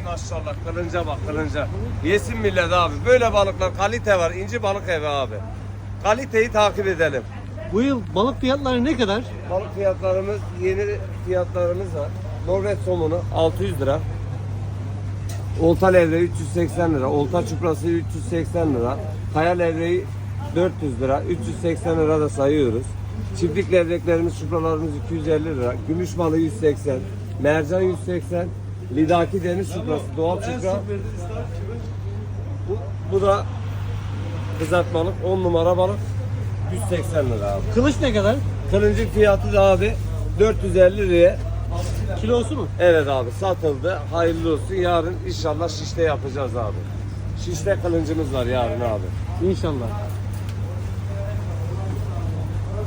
Ey maşallah kılınca bak kılınca. Yesin millet abi. Böyle balıklar kalite var. İnci balık evi abi. Kaliteyi takip edelim. Bu yıl balık fiyatları ne kadar? Balık fiyatlarımız yeni fiyatlarımız var. Norveç somunu 600 lira. Olta levreği 380 lira. Olta çuprası 380 lira. Kaya levreği 400 lira. 380 lira da sayıyoruz. Çiftlik levreklerimiz, çupralarımız 250 lira. Gümüş balığı 180. Mercan 180. Lidaki deniz çuprası, doğal çupra. Bu, bu da kızartmalık 10 numara balık 180 lira abi. Kılıç ne kadar? Kılıncın fiyatı da abi 450 liraya. Kilosu mu? Evet abi satıldı. Hayırlı olsun. Yarın inşallah şişte yapacağız abi. Şişte kılıncımız var yarın abi. İnşallah.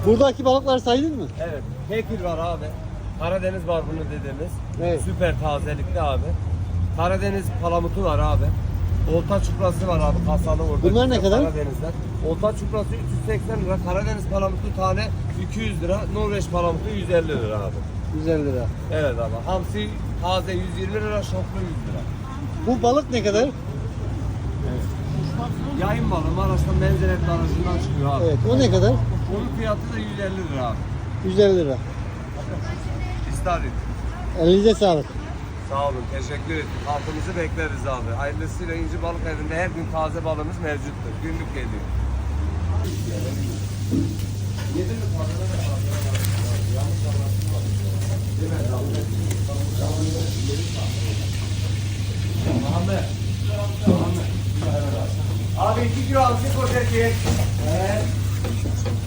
Buradaki balıklar saydın mı? Evet. Kekil var abi. Karadeniz barbunu dediğimiz. Evet. Süper tazelikli abi. Karadeniz palamutu var abi. Olta çuprası var abi kasalı orada. Bunlar ne kadar? Karadeniz'den. Olta çuprası 380 lira. Karadeniz palamutu tane 200 lira. Norveç palamutu 150 lira abi. 150 lira. Evet abi. Hamsi taze 120 lira, şoklu 100 lira. Bu balık ne kadar? Yayın balığı Maraş'tan Menzeret Barajı'ndan çıkıyor abi. Evet. O ne kadar? Onun fiyatı da 150 lira abi. 150 lira. İstavrit. Elinize sağlık. Sağ olun, teşekkür ederim. Halkımızı bekleriz abi. Hayırlısıyla İnci Balık Evi'nde her gün taze balığımız mevcuttur. Günlük geliyor. Abi iki kilo alsın poşet ye. Evet.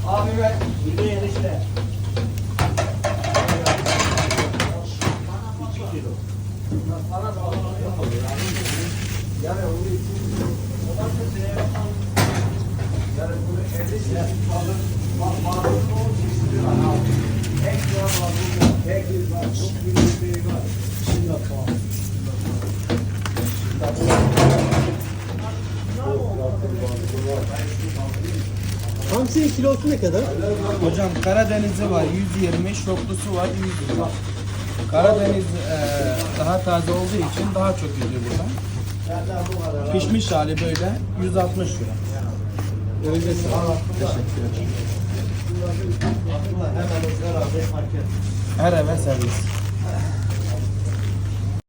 Abi ben. Bir de enişte. Hamsinin kilosu ne kadar? Hocam Karadeniz'i var 120, şoklusu var 100 lira. Karadeniz e, daha taze olduğu için daha çok yüzüyor burada. Pişmiş hali böyle 160 lira. Elinize sağlık. Her eve servis.